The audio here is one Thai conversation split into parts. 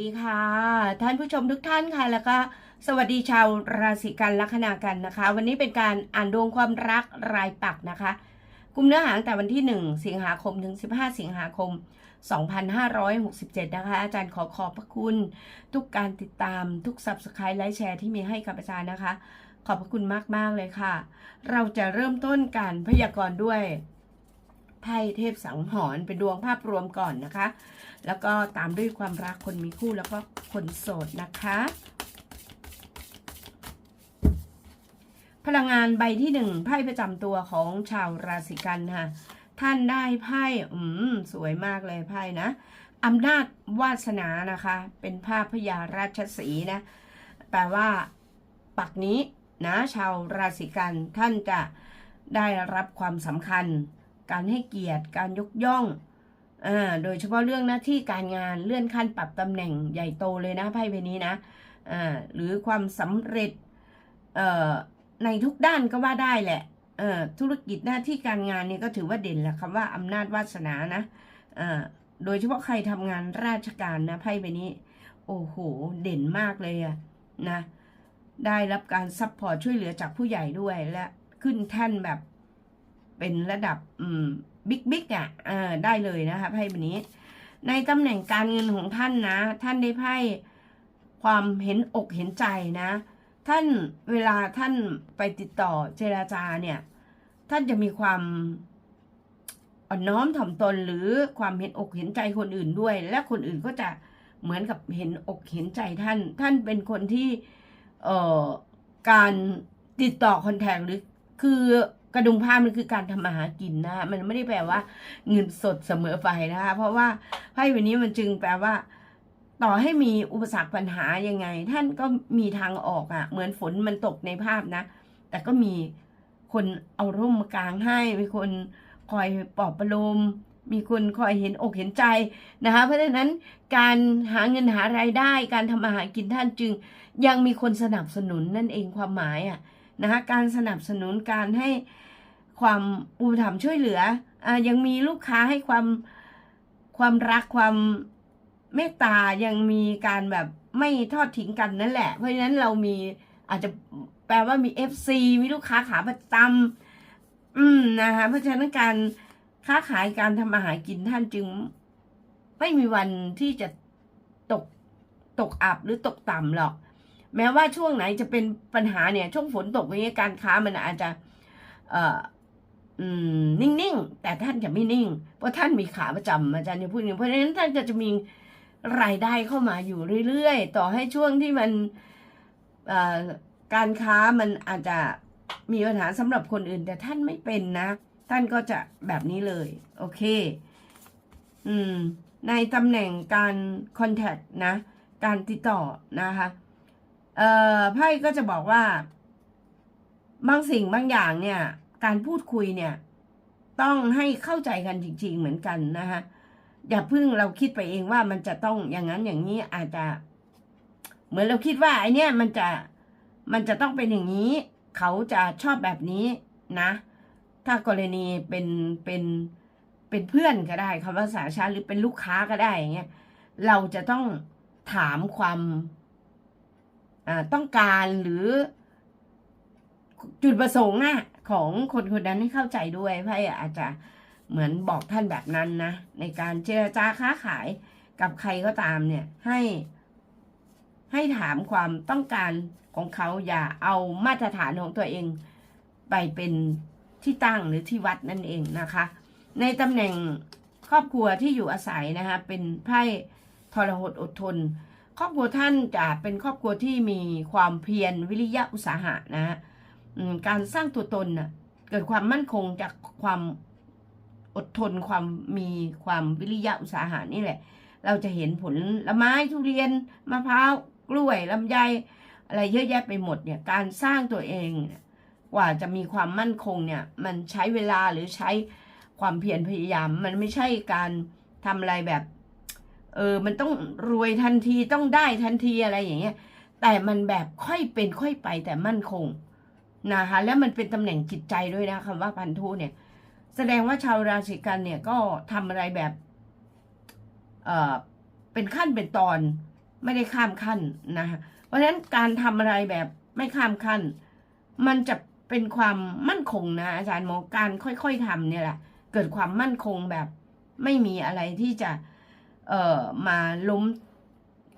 ดีค่ะ ท่านผู้ชมทุกท่านค่ะ แล้วก็สวัสดีชาวราศีกันลัคนากันนะคะ วันนี้เป็นการอ่านดวงความรักรายปักนะคะกลุ่มเนื้อหาตั้งแต่วันที่ 1 สิงหาคมถึง 15 สิงหาคม 2567 นะคะ อาจารย์ขอขอบพระคุณ ทุกการติดตามทุก subscribe ไลค์แชร์ที่มีให้กับอาจารย์นะคะ ขอบพระคุณมาก ๆ เลยค่ะ เราจะเริ่มต้นการพยากรณ์ด้วย ไพ่เทพสังหรณ์เป็นดวงภาพรวมก่อนนะคะ แล้วก็ตามด้วยความรักคนมีคู่แล้วก็คนโสดนะคะ พลังงานใบที่หนึ่งไพ่ประจำตัวของชาวราศีกันค่ะท่านได้ไพ่อืมสวยมากเลยไพ่นะอำนาจวาสนานะคะ เป็นภาพพญาราชสีนะ แปลว่า ปักนี้นะ ชาวราศีกันท่านจะได้รับความสำคัญ การให้เกียรติ การยกย่องอ่าโดยเฉพาะเรื่องหน้าที่การงานเลื่อนขั้นปรับตำแหน่งใหญ่โตเลยนะไพ่ใบนี้นะอ่าหรือความสำเร็จเอ่อในทุกด้านก็ว่าได้แหละเอ่อธุรกิจหน้าที่การงานเนี่ยก็ถือว่าเด่นแหละคำว่าอำนาจวาสนานะอ่าโดยเฉพาะใครทำงานราชการนะไพ่ใบนี้ โอ้โห เด่นมากเลยอะนะได้รับการซัพพอร์ตช่วยเหลือจากผู้ใหญ่ด้วยและขึ้นแท่นแบบ เป็นระดับบิ๊กบิ๊กอะได้เลยนะคะไพ่ใบนี้ ในตำแหน่งการเงินของท่านนะ ท่านได้ไพ่ความเห็นอกเห็นใจนะ ท่านเวลาท่านไปติดต่อเจราจาเนี่ย ท่านจะมีความอ่อนน้อมถ่อมตนหรือความเห็นอกเห็นใจคนอื่นด้วย และคนอื่นก็จะเหมือนกับเห็นอกเห็นใจท่าน ท่านเป็นคนที่เอ่อการติดต่อคอนแทคหรือคือ กระดุมผ้ามันคือการทำมาหากินนะคะมันไม่ได้แปลว่า เงินสดเสมอไปนะคะ เพราะว่าไพ่ใบนี้มันจึงแปลว่า ต่อให้มีอุปสรรคปัญหายังไง ท่านก็มีทางออกอะ่ะ เหมือนฝนมันตกในภาพนะ แต่ก็มีคนเอาร่มมากางให้ มีคนคอยปลอบประโลมมีคนคอยเห็นอกเห็นใจนะคะ เพราะฉะนั้นการหาเงินหารายได้การทำมาหากินท่านจึง ยังมีคนสนับสนุนนั่นเองความหมายอะนะคะการสนับสนุนการให้ ความอุปถัมภ์ช่วยเหลืออ่ายังมีลูกค้าให้ความความรักความเมตตายังมีการแบบไม่ทอดทิ้งกันนั่นแหละ เพราะฉะนั้นเรามีอาจจะแปลว่ามี FC มีลูกค้าขาประจำอืมนะคะเพราะฉะนั้นการค้าขายการทำมาหารกินท่านจึง ไม่มีวันที่จะตกตกอับหรือตกต่ำหรอก แม้ว่าช่วงไหนจะเป็นปัญหาเนี่ย ช่วงฝนตกอย่างเงี้ยการค้ามันอาจจะ เอ่อ อืม นิ่งๆ แต่ท่านจะไม่นิ่ง เพราะท่านมีขาประจำอาจารย์จะพูดอย่างนี้เพราะฉะนั้นท่านก็จะมีรายได้เข้ามาอยู่เรื่อยๆ ต่อให้ช่วงที่มันการค้ามันอาจจะมีปัญหาสำหรับคนอื่น แต่ท่านไม่เป็นนะ ท่านก็จะแบบนี้เลย โอเค อืม ในตำแหน่งการคอนแทคนะ การติดต่อนะคะเอ่อไพ่ก็จะบอกว่า บางสิ่งบางอย่างเนี่ย การพูดคุยเนี่ย ต้องให้เข้าใจกันจริง ๆ เหมือนกันนะคะอย่าเพิ่งเราคิดไปเองว่ามันจะต้องอย่างนั้นอย่างนี้อาจจะ เหมือนเราคิดว่าไอเนี้ยมันจะมันจะต้องเป็นอย่างนี้ เขาจะชอบแบบนี้นะ ถ้ากรณีเป็นเป็นเป็นเพื่อนก็ได้คำว่าสาชาหรือเป็นลูกค้าก็ได้อย่างเงี้ยเราจะต้องถามความต้องการหรือจุดประสงค์อะ ของคนคนนั้นให้เข้าใจด้วยไพ่อาจจะเหมือนบอกท่านแบบนั้นนะ ในการเจรจาค้าขายกับใครก็ตามเนี่ยให้ให้ถามความต้องการของเขาอย่าเอามาตรฐานของตัวเอง ไปเป็นที่ตั้งหรือที่วัดนั่นเองนะคะ ในตำแหน่งครอบครัวที่อยู่อาศัยนะคะเป็นไพ่ทรหดอดทน ครอบครัวท่านจะเป็นครอบครัวที่มีความเพียรวิริยะอุตสาหะนะฮะ การสร้างตัวตนน่ะเกิดความมั่นคงจากความอดทนความมีความวิริยะอุตสาหะนี่แหละ เราจะเห็นผลละไม้ทุเรียนมะพร้าวกล้วยลำไย อะไรเยอะแยะไปหมดเนี่ยการสร้างตัวเองกว่าจะมีความมั่นคงเนี่ย มันใช้เวลาหรือใช้ความเพียรพยายาม มันไม่ใช่การทำอะไรแบบเออ มันต้องรวยทันทีต้องได้ทันทีอะไรอย่างเงี้ย แต่มันแบบค่อยเป็นค่อยไปแต่มั่นคง นะคะแล้วมันเป็นตำแหน่งจิตใจด้วยนะคำว่าพันธุเนี่ย แสดงว่าชาวราศีกันเนี่ยก็ทำอะไรแบบเอ่อเป็นขั้นเป็นตอนไม่ได้ข้ามขั้นนะคะเพราะฉะนั้นการทำอะไรแบบไม่ข้ามขั้น มันจะเป็นความมั่นคงนะอาจารย์มองการค่อยๆทำเนี่ยแหละเกิดความมั่นคงแบบไม่มีอะไรที่จะเอ่อมาล้ม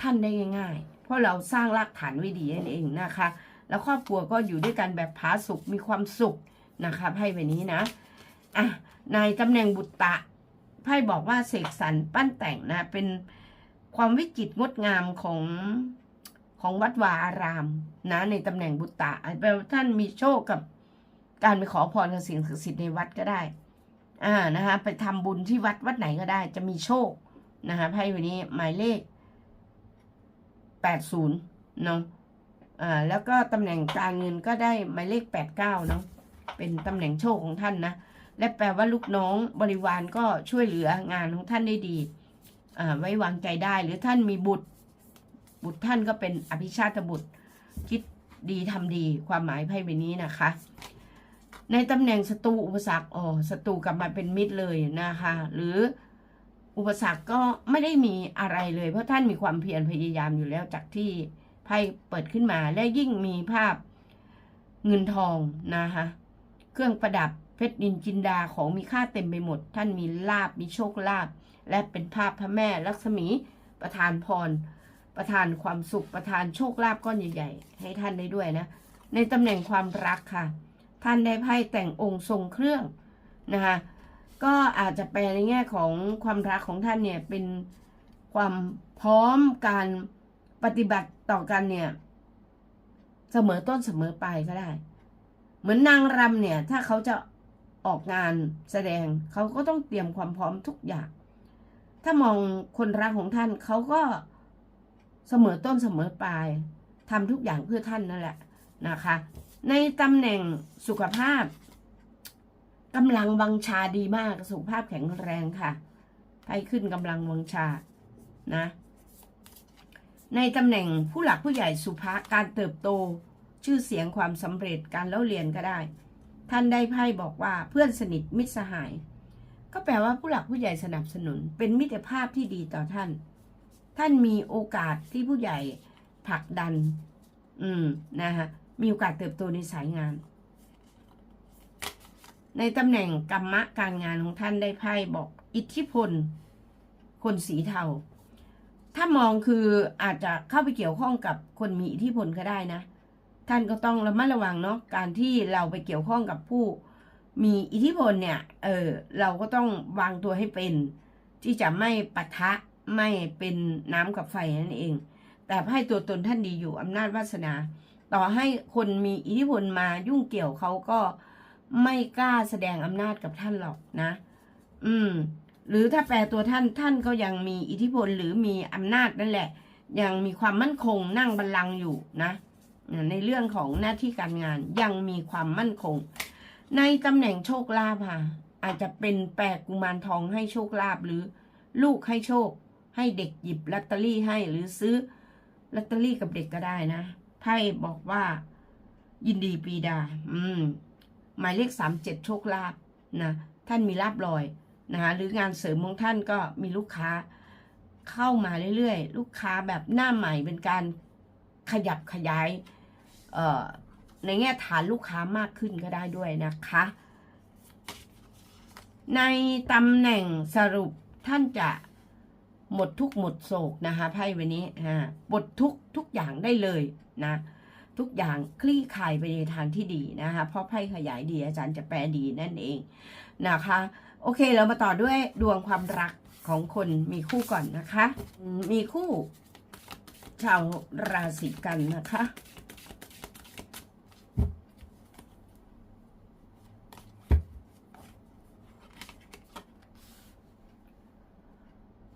ท่านได้ง่ายๆ เพราะเราสร้างรากฐานไว้ดีนั่นเองนะคะ แล้วครอบครัวก็อยู่ด้วยกันแบบผาสุกมีความสุขนะคะไพ่ใบนี้นะอะในตำแหน่งบุตตะไพ่บอกว่าเสกสรรปั้นแต่งนะเป็นความวิจิตรงดงามของของวัดวาอารามนะในตำแหน่งบุตตะอาจจะแปลว่าท่านมีโชคกับการไปขอพรกับสิ่งศักดิ์สิทธิ์ในวัดก็ได้อ่านะคะไปทำบุญที่วัดวัดไหนก็ได้ จะมีโชคนะคะไพ่วันนี้หมายเลขแปดศูนย์เนาะ อ่าแล้วก็ตำแหน่งการเงินก็ได้หมายเลขแปดเก้าเนาะเป็นตำแหน่งโชคของท่านนะและแปลว่าลูกน้องบริวารก็ช่วยเหลืองานของท่านได้ดีอ่าไว้วางใจได้หรือท่านมีบุตร บุตรท่านก็เป็นอภิชาตบุตร คิดดีทำดีความหมายไพ่ใบนี้นะคะ ในตำแหน่งศัตรูอุปสรรคอ๋อศัตรูกลับมาเป็นมิตรเลยนะคะ หรืออุปสรรคก็ไม่ได้มีอะไรเลย เพราะท่านมีความเพียรพยายามอยู่แล้วจากที่ ไพ่เปิดขึ้นมาและยิ่งมีภาพเงินทองนะคะเครื่องประดับเพชรนินจินดาของมีค่าเต็มไปหมด ท่านมีลาบมีโชคลาภและเป็นภาพพระแม่ลักษมีประทานพร ประทานความสุขประทานโชคลาภก้อนใหญ่ๆ ให้ท่านได้ด้วยนะ ในตำแหน่งความรักค่ะ ท่านได้ไพ่แต่งองค์ทรงเครื่องนะคะก็อาจจะแปลในแง่ของความรักของท่านเนี่ยเป็นความพร้อมการ ปฏิบัติต่อกันเนี่ย เสมอต้นเสมอปลายก็ได้ เหมือนนางรำเนี่ย ถ้าเขาจะออกงานแสดงเขาก็ต้องเตรียมความพร้อมทุกอย่าง ถ้ามองคนรักของท่านเขาก็เสมอต้นเสมอปลายทำทุกอย่างเพื่อท่านนั่นแหละนะคะ ในตำแหน่งสุขภาพกำลังวังชาดีมากสุขภาพแข็งแรงค่ะไพ่ขึ้นกำลังวังชานะ ในตำแหน่งผู้หลักผู้ใหญ่สุภาการเติบโต ชื่อเสียงความสำเร็จการเล่าเรียนก็ได้ ท่านได้ไพ่บอกว่าเพื่อนสนิทมิตรสหาย ก็แปลว่าผู้หลักผู้ใหญ่สนับสนุน เป็นมิตรภาพที่ดีต่อท่าน ท่านมีโอกาสที่ผู้ใหญ่ผลักดัน อืมนะคะมีโอกาสเติบโตในสายงาน ในตำแหน่งกรรมะการงานของท่านได้ไพ่บอกอิทธิพล คนสีเทา ถ้ามองคืออาจจะเข้าไปเกี่ยวข้องกับคนมีอิทธิพลก็ได้นะ ท่านก็ต้องระมัดระวังเนาะการที่เราไปเกี่ยวข้องกับผู้มีอิทธิพลเนี่ย เออเราก็ต้องวางตัวให้เป็น ที่จะไม่ปะทะไม่เป็นน้ำกับไฟนั่นเอง แต่ให้ตัวตนท่านดีอยู่อำนาจวาสนา ต่อให้คนมีอิทธิพลมายุ่งเกี่ยวเขาก็ไม่กล้าแสดงอำนาจกับท่านหรอกนะ อืม หรือถ้าแปลตัวท่านท่านก็ยังมีอิทธิพลหรือมีอำนาจนั่นแหละ ยังมีความมั่นคงนั่งบัลลังก์อยู่นะ ในเรื่องของหน้าที่การงานยังมีความมั่นคง ในตำแหน่งโชคลาภค่ะ อาจจะเป็นแปลกุมารทองให้โชคลาภหรือลูกให้โชค ให้เด็กหยิบลอตเตอรี่ให้หรือซื้อลอตเตอรี่กับเด็กก็ได้นะไพ่บอกว่า ยินดีปีดา อืม หมายเลขสามเจ็ดโชคลาภนะท่านมีลาบลอย นะคะหรืองานเสริมของท่านก็มีลูกค้าเข้ามาเรื่อยๆ ลูกค้าแบบหน้าใหม่เป็นการขยับขยายในแง่ฐานลูกค้ามากขึ้นก็ได้ด้วยนะคะ ในตำแหน่งสรุปท่านจะหมดทุกหมดโศกนะคะไพ่วันนี้ฮะหมดทุกทุกอย่างได้เลยนะ ทุกอย่างคลี่คลายไปในทางที่ดีนะคะ เพราะไพ่ขยายดีอาจารย์จะแปลดีนั่นเองนะคะ โอเคเรามาต่อด้วยดวงความรักของคนมีคู่ก่อนนะคะ มีคู่ ชาวราศีกันนะคะ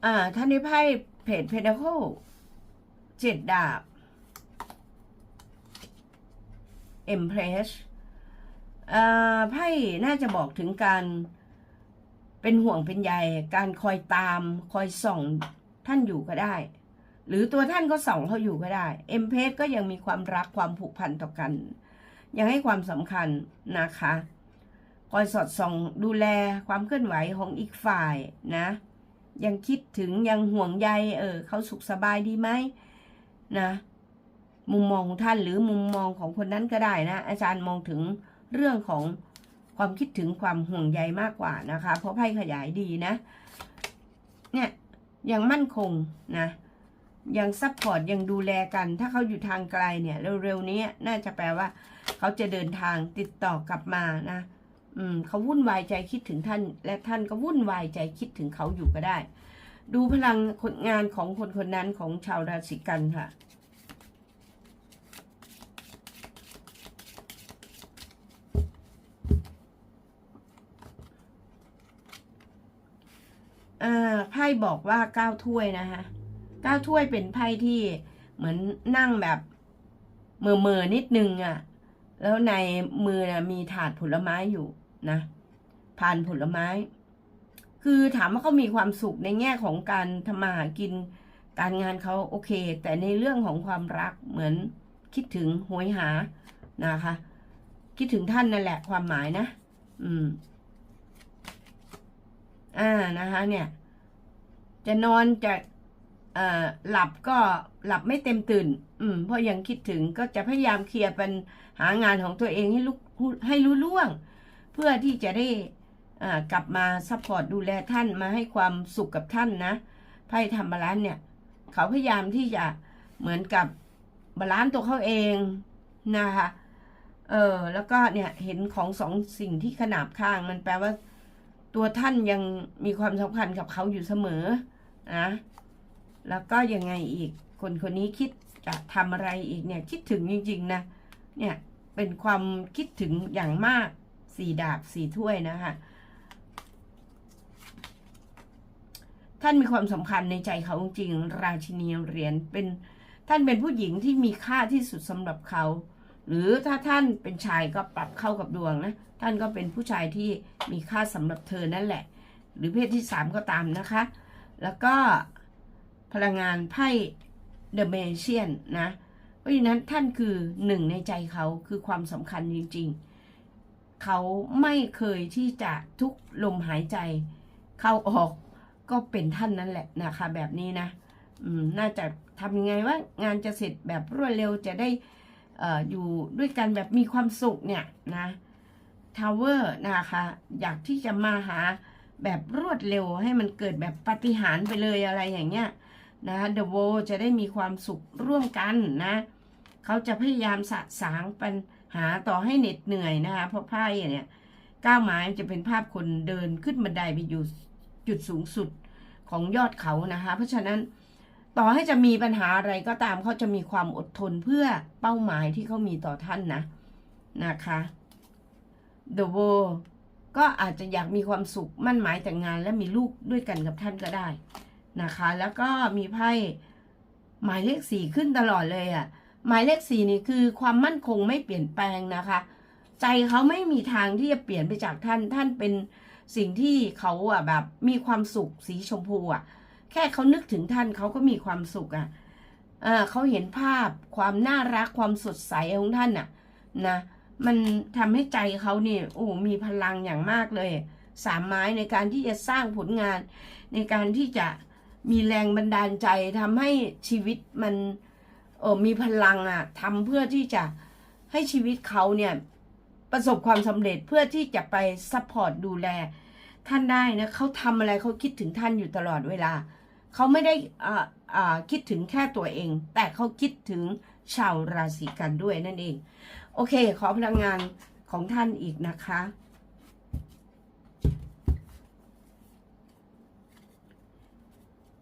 อ่าท่านได้ไพ่เพจเพดาโคเจ็ดดาบเอ็มเพรสอ่าไพ่น่าจะบอกถึงการ เป็นห่วงเป็นใยการคอยตาม คอยส่องท่านอยู่ก็ได้ หรือตัวท่านก็ส่องเขาอยู่ก็ได้ เอ็มเพสก็ยังมีความรักความผูกพันต่อกัน ยังให้ความสำคัญนะคะ คอยสอดส่องดูแลความเคลื่อนไหวของอีกฝ่ายนะ ยังคิดถึงยังห่วงใยเออเขาสุขสบายดีไหมนะ มุมมองของท่านหรือมุมมองของคนนั้นก็ได้นะ อาจารย์มองถึงเรื่องของ ความคิดถึงความห่วงใยมากกว่านะคะ เพราะไพ่ขยายดีนะ เนี่ยยังมั่นคงนะ ยังซัพพอร์ตยังดูแลกัน ถ้าเขาอยู่ทางไกลเนี่ย เร็วๆนี้น่าจะแปลว่า เขาจะเดินทางติดต่อกลับมานะ อืมเขาวุ่นวายใจคิดถึงท่าน และท่านก็วุ่นวายใจคิดถึงเขาอยู่ก็ได้ ดูพลังคนงานของคนคนนั้นของชาวราศีกันค่ะ อ่าไพ่บอกว่าเก้าถ้วยนะคะเก้าถ้วยเป็นไพ่ที่เหมือนนั่งแบบเมื่อเมื่อๆนิดนึงอะ่ะ แล้วในมือนะมีถาดผลไม้อยู่นะผ่านผลไม้ คือถามว่าเขามีความสุขในแง่ของการทำมาหากินการงานเขาโอเค แต่ในเรื่องของความรักเหมือนคิดถึงหวยหานะคะ คิดถึงท่านนั่นแหละความหมายนะ อืม อ่านะคะเนี่ย จะนอนจะเอ่อหลับก็หลับไม่เต็มตื่น อืม เพราะยังคิดถึงก็จะพยายามเคลียร์ปัญหางานของตัวเองให้ลุให้รู้ล่วง เพื่อที่จะได้อ่ากลับมาซัพพอร์ตดูแลท่านมาให้ความสุขกับท่านนะไพ่ทำบาลานซ์เนี่ย เขาพยายามที่จะเหมือนกับบาลานซ์ตัวเขาเองนะคะเออแล้วก็เนี่ยเห็นของสองสิ่งที่ขนาบข้างมันแปลว่า ตัวท่านยังมีความสำคัญกับเขาอยู่เสมอนะแล้วก็ยังไงอีกคนคนนี้คิดจะทำอะไรอีกเนี่ยคิดถึงจริง ๆ นะเนี่ยเป็นความคิดถึงอย่างมากสี่ดาบสี่ถ้วยนะคะท่านมีความสำคัญในใจเขาจริงราชินีเหรียญเป็นท่านเป็นผู้หญิงที่มีค่าที่สุดสำหรับเขา หรือถ้าท่านเป็นชายก็ปรับเข้ากับดวงนะ ท่านก็เป็นผู้ชายที่มีค่าสำหรับเธอนั่นแหละ หรือเพศที่สามก็ตามนะคะ แล้วก็พลังงานไพ่ The Magician นะ เพราะฉะนั้นท่านคือหนึ่งในใจเขาคือความสำคัญจริง ๆ เขาไม่เคยที่จะทุกลมหายใจ เข้าออกก็เป็นท่านนั่นแหละนะคะแบบนี้นะ อืม น่าจะทำยังไงว่างานจะเสร็จแบบรวดเร็วจะได้ อยู่ด้วยกันแบบมีความสุขเนี่ยนะทาวเวอร์นะคะอยากที่จะมาหาแบบรวดเร็วให้มันเกิดแบบปฏิหารไปเลยอะไรอย่างเงี้ยนะเดอะโวจะได้มีความสุขร่วมกันนะเขาจะพยายามสะสางปัญหาต่อให้เหน็ดเหนื่อยนะคะเพราะไพ่เนี่ยก้าวไม้จะเป็นภาพคนเดินขึ้นบันไดไปอยู่จุดสูงสุดของยอดเขานะคะ เพราะฉะนั้น ต่อให้จะมีปัญหาอะไรก็ตามเขาจะมีความอดทนเพื่อเป้าหมายที่เขามีต่อท่านนะนะคะเดอะโวก็อาจจะอยากมีความสุขมั่นหมายแต่งงานและมีลูกด้วยกันกับท่านก็ได้นะคะ แล้วก็มีไพ่หมายเลขสี่ขึ้นตลอดเลยอะ่ะ หมายเลขสี่นี่คือความมั่นคงไม่เปลี่ยนแปลงนะคะ ใจเขาไม่มีทางที่จะเปลี่ยนไปจากท่านท่านเป็นสิ่งที่เขาอะแบบมีความสุขสีชมพูอะ แค่เขานึกถึงท่านเขาก็มีความสุขอะเออเขาเห็นภาพความน่ารักความสดใสของท่านอะ นะมันทำให้ใจเขาเนี่ยโอ้มีพลังอย่างมากเลย สามไม้ในการที่จะสร้างผลงาน ในการที่จะมีแรงบันดาลใจทำให้ชีวิตมันเออมีพลังอะทำเพื่อที่จะให้ชีวิตเขาเนี่ยประสบความสำเร็จเพื่อที่จะไปซัพพอร์ตดูแลท่านได้นะเขาทำอะไรเขาคิดถึงท่านอยู่ตลอดเวลา เขาไม่ได้คิดถึงแค่ตัวเอง แต่เขาคิดถึงชาวราศีกันด้วยนั่นเอง โอเค ขอพลังงานของท่านอีกนะคะ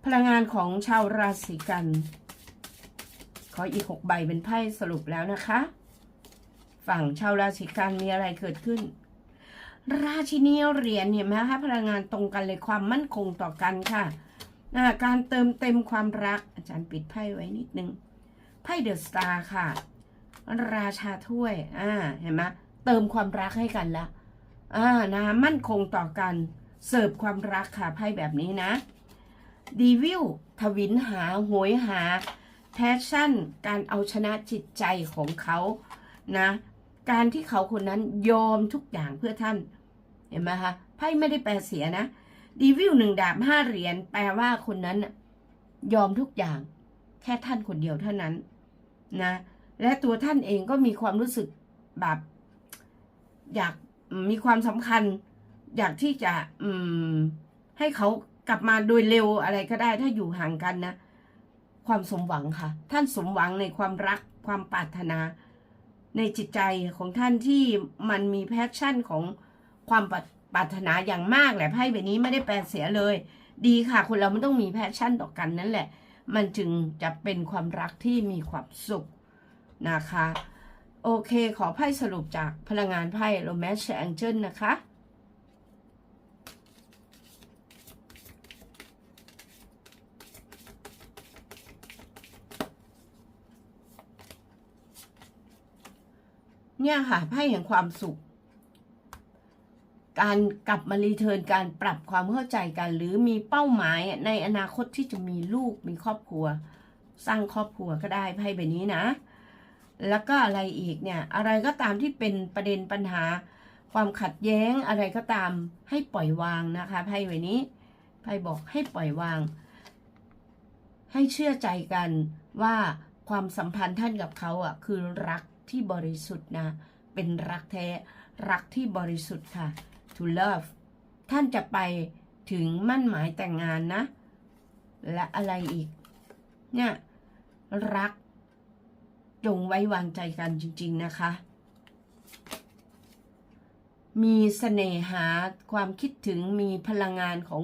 พลังงานของชาวราศีกัน ขออีกหกใบเป็นไพ่สรุปแล้วนะคะ ฝั่งชาวราศีกันมีอะไรเกิดขึ้น ราชินีเหรียญเห็นไหมคะพลังงานตรงกันเลยความมั่นคงต่อกันค่ะ การเติมเต็มความรัก อาจารย์ปิดไพ่ไว้นิดนึงไพ่เดอะสตาร์ค่ะ ราชาถ้วยอ่าเห็นไหมเติมความรักให้กันละอ่านะมั่นคงต่อกันเสิร์ฟความรักค่ะไพ่แบบนี้นะดีวิวทวินหาโหยหาแพชชั่น การเอาชนะจิตใจของเขานะ การที่เขาคนนั้นยอมทุกอย่างเพื่อท่าน เห็นไหมคะไพ่ไม่ได้แปลเสียนะ ดีวิวหนึ่งดาบห้าเหรียญแปลว่าคนนั้นยอมทุกอย่าง แค่ท่านคนเดียวเท่านั้นนะ และตัวท่านเองก็มีความรู้สึกแบบอยากมีความสำคัญ อยากที่จะอืมให้เขากลับมาโดยเร็วอะไรก็ได้ถ้าอยู่ห่างกันนะ ความสมหวังค่ะ ท่านสมหวังในความรักความปรารถนา ในจิตใจของท่านที่มันมีแพชชั่นของความปร ปรารถนาอย่างมากแหละไพ่ใบนี้ไม่ได้แปลเสียเลย ดีค่ะคนเรามันต้องมีแพชชั่นต่อกันนั่นแหละ มันจึงจะเป็นความรักที่มีความสุขนะคะ โอเคขอไพ่สรุปจากพลังงานไพ่ Romance Angel นะคะเนี่ยค่ะไพ่แห่งความสุข การกลับมารีเทิร์นการปรับความเข้าใจกัน หรือมีเป้าหมายในอนาคตที่จะมีลูกมีครอบครัว สร้างครอบครัวก็ได้ไพ่ใบนี้นะ แล้วก็อะไรอีกเนี่ยอะไรก็ตามที่เป็นประเด็นปัญหา ความขัดแย้งอะไรก็ตามให้ปล่อยวางนะคะไพ่ใบนี้ไพ่บอกให้ปล่อยวาง ให้เชื่อใจกันว่าความสัมพันธ์ท่านกับเขาอะคือรักที่บริสุทธิ์นะ เป็นรักแท้ รักที่บริสุทธิ์ค่ะ to love ท่านจะไปถึงมั่นหมายแต่งงานนะ และอะไรอีก เนี่ย รัก จงไว้วางใจกันจริง ๆ นะคะ มีเสน่หาความคิดถึงมีพลังงานของ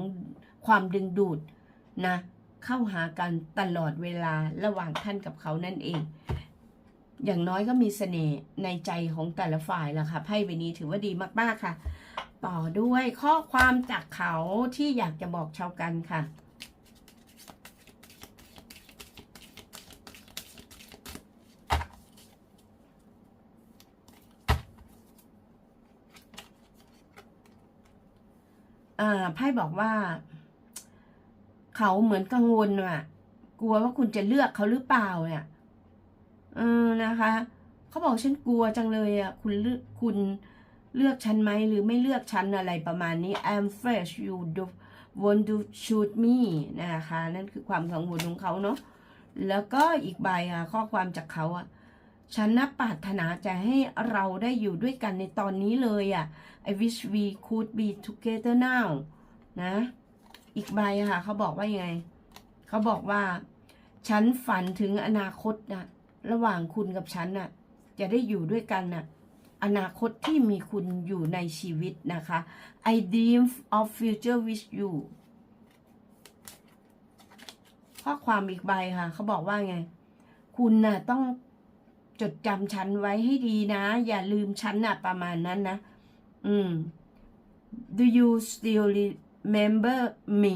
ความดึงดูดนะ เข้าหากันตลอดเวลาระหว่างท่านกับเขานั่นเอง อย่างน้อยก็มีเสน่ห์ในใจของแต่ละฝ่ายละค่ะไพ่ใบนี้ถือว่าดีมาก ๆ ค่ะ ต่อด้วยข้อความจากเขาที่อยากจะบอกชาวกันค่ะอ่าไพ่บอกว่า เขาเหมือนกังวลว่ะ กลัวว่าคุณจะเลือกเขาหรือเปล่าเนี่ยเออนะคะ เขาบอกฉันกลัวจังเลยอะ คุณเลือกคุณ เลือกฉันไหมหรือไม่เลือกฉันอะไรประมาณนี้ I'm fresh you do want to shoot me นะคะ นั่นคือความกังวลของเขาเนาะแล้วก็อีกใบอะ ข้อความจากเขาอะฉันนะปรารถนาจะให้เราได้อยู่ด้วยกันในตอนนี้เลยอะ I wish we could be together now นะ อีกใบค่ะ เขาบอกว่ายังไง เขาบอกว่า ฉันฝันถึงอนาคตนะระหว่างคุณกับฉันน่ะ จะได้อยู่ด้วยกันน่ะ อนาคตที่มีคุณอยู่ในชีวิตนะคะ I dream of future with you ข้อความอีกใบค่ะ เขาบอกว่าไง คุณน่ะต้องจดจำฉันไว้ให้ดีนะ อย่าลืมฉันน่ะประมาณนั้นนะ อืม Do you still remember me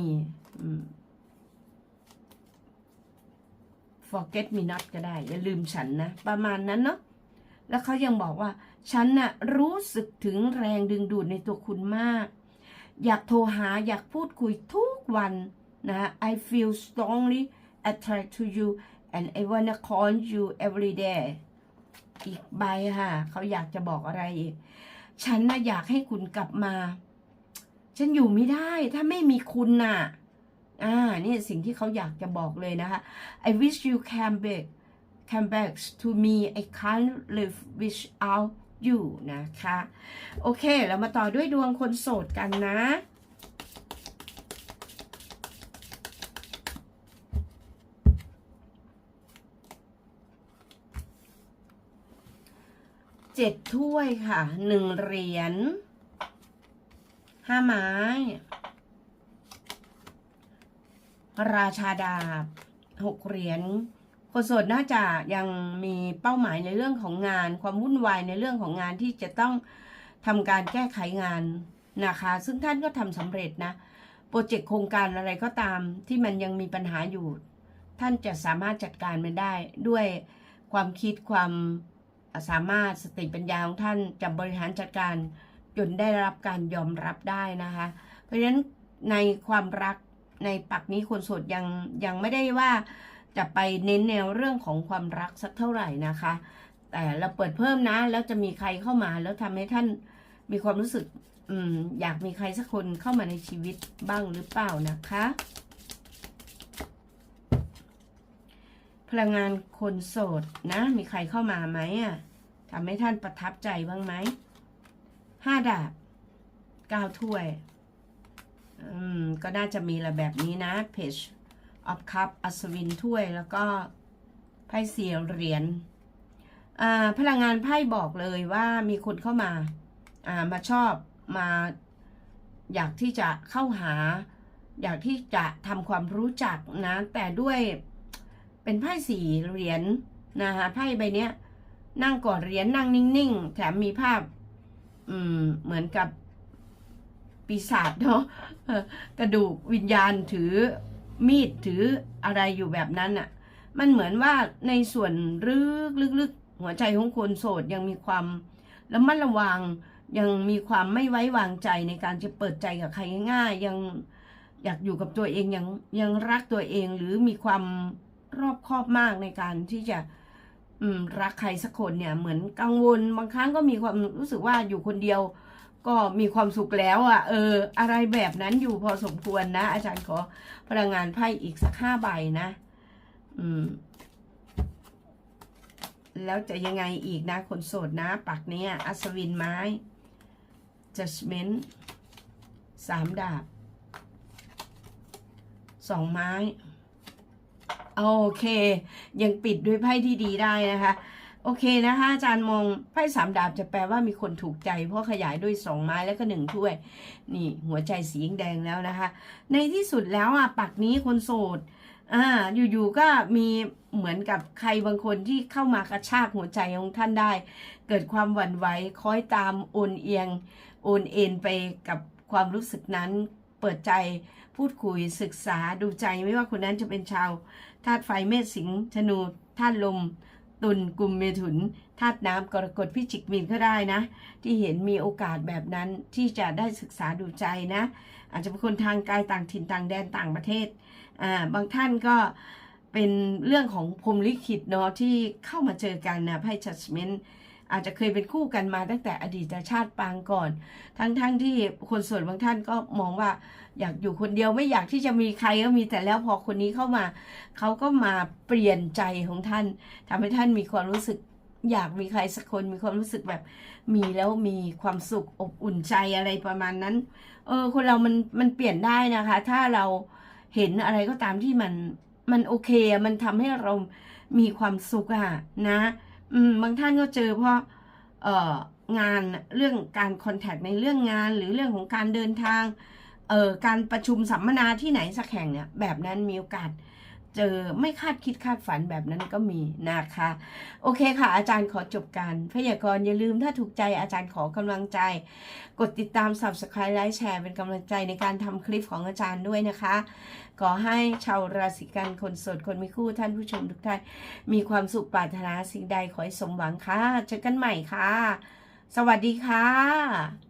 forget me not ก็ได้ อย่าลืมฉันนะ ประมาณนั้นเนาะแล้วเขายังบอกว่า ฉันน่ะรู้สึกถึงแรงดึงดูดในตัวคุณมาก อยากโทรหาอยากพูดคุยทุกวันนะ I feel strongly attracted to you and I wanna call you every day อีกใบค่ะ เขาอยากจะบอกอะไรอีก ฉันน่ะอยากให้คุณกลับมา ฉันอยู่ไม่ได้ถ้าไม่มีคุณน่ะ อ่า นี่สิ่งที่เขาอยากจะบอกเลยนะคะ I wish you came back came back to me I can't live without you นะคะ โอเค เรามาต่อด้วยดวงคนโสดกันนะเจ็ดถ้วยค่ะหนึ่งเหรียญห้าไม้ ราชาดาบหกเหรียญ คนโสดน่าจะยังมีเป้าหมายในเรื่องของงาน ความวุ่นวายในเรื่องของงานที่จะต้องทำการแก้ไขงานนะคะ ซึ่งท่านก็ทำสำเร็จนะโปรเจกต์โครงการอะไรก็ตามที่มันยังมีปัญหาอยู่ ท่านจะสามารถจัดการมันได้ด้วยความคิดความสามารถสติปัญญาของท่านจะบริหารจัดการจนได้รับการยอมรับได้นะคะ เพราะฉะนั้นในความรักในปักนี้คนโสดยังยังไม่ได้ว่า จะไปเน้นแนวเรื่องของความรักสักเท่าไหร่นะคะ แต่เราเปิดเพิ่มนะ แล้วจะมีใครเข้ามาแล้วทำให้ท่านมีความรู้สึกอืมอยากมีใครสักคนเข้ามาในชีวิตบ้างหรือเปล่านะคะ พลังงานคนโสดนะ มีใครเข้ามาไหมอะทำให้ท่านประทับใจบ้างไหมห้าดาบเก้าถ้วย อืม ก็น่าจะมีระแบบนี้นะเพจ ออฟคัพอัศวินถ้วยแล้วก็ไพ่เสียเหรียญพลังงานไพ่บอกเลยว่ามีคนเข้ามาามาชอบมา อยากที่จะเข้าหา อยากที่จะทำความรู้จักนะ แต่ด้วยเป็นไพ่สีเหรียญนะคะไพ่ใบเนี้ย นั่งกอดเหรียญนั่งนิ่งๆ แถมมีภาพ อืม เหมือนกับปีศาจเนาะกระดูกวิญญาณถือ มีดถืออะไรอยู่แบบนั้นอะ่ะ มันเหมือนว่าในส่วนลึกลึกๆหัวใจของคนโสดยังมีความระมัดระวังยังมีความไม่ไว้วางใจในการจะเปิดใจกับใครง่ายยังอยากอยู่กับตัวเองยังยังรักตัวเองหรือมีความรอบคอบมากในการที่จะรักใครสักคนเนี่ย เหมือนกังวลบางครั้งก็มีความรู้สึกว่าอยู่คนเดียว ก็มีความสุขแล้วอะ่ะ เออ อะไรแบบนั้นอยู่พอสมควรนะ อาจารย์ขอพลังงานไพ่อีกสักห้าใบนะ อืม แล้วจะยังไงอีกนะคนโสดนะ ปักเนี้ยอัศวินไม้ judgment สามดาบสองไม้ โอเค ยังปิดด้วยไพ่ที่ดีได้นะคะ โอเคนะคะอาจารย์มองไพ่สามดาบจะแปลว่ามีคนถูกใจ เพราะขยายด้วยสองไม้แล้วก็หนึ่งถ้วย นี่ หัวใจสีแดงแล้วนะคะ ในที่สุดแล้วอะปักนี้คนโสดอ่าอยู่ๆก็มีเหมือนกับใครบางคนที่เข้ามากระชากหัวใจของท่านได้ เกิดความหวั่นไหวคอยตามโอนเอียงโอนเอ็นไปกับความรู้สึกนั้นเปิดใจพูดคุยศึกษาดูใจไม่ว่าคนนั้นจะเป็นชาวธาตุไฟเมษสิงห์ธนูธาตุลม ตุลกลุ่มเมถุนธาตุน้ำกรกฎพิจิกมีนก็ได้นะ ที่เห็นมีโอกาสแบบนั้นที่จะได้ศึกษาดูใจนะ อาจจะเป็นคนทางกายต่างถิ่นต่างแดนต่างประเทศอ่าบางท่านก็เป็นเรื่องของพรมลิขิตเนาะที่เข้ามาเจอกันนะไพ่จัดเม้นต์ อาจจะเคยเป็นคู่กันมาตั้งแต่อดีตชาติปางก่อน ทั้งๆทที่คนส่วนบางท่านก็มองว่าอยากอยู่คนเดียวไม่อยากที่จะมีใครก็มีแต่แล้วพอคนนี้เข้ามา เขาก็มาเปลี่ยนใจของท่านทำให้ท่านมีความรู้สึกอยากมีใครสักคนมีความรู้สึกแบบ มีแล้วมีความสุขอบอุ่นใจอะไรประมาณนั้น เออ คนเรามันมันเปลี่ยนได้นะคะ ถ้าเราเห็นอะไรก็ตามที่มันมันโอเคอะมันทำให้เรามีความสุขอะนะ อืมบางท่านก็เจอเพราะเอ่องานเรื่องการคอนแทคในเรื่องงานหรือเรื่องของการเดินทางเอ่อการประชุมสัมมนาที่ไหนสักแห่งเนี่ยแบบนั้นมีโอกาส เจอไม่คาดคิดคาดฝันแบบนั้นก็มีนะคะ โอเคค่ะ อาจารย์ขอจบการพยากรณ์อย่าลืมถ้าถูกใจอาจารย์ขอกำลังใจ กดติดตาม subscribe ไลค์แชร์เป็นกำลังใจในการทำคลิปของอาจารย์ด้วยนะคะ ขอให้ชาวราศีกันคนโสดคนมีคู่ท่านผู้ชมทุกท่านมีความสุขปรารถนาสิ่งใดขอให้สมหวังค่ะเจอกันใหม่ค่ะ สวัสดีค่ะ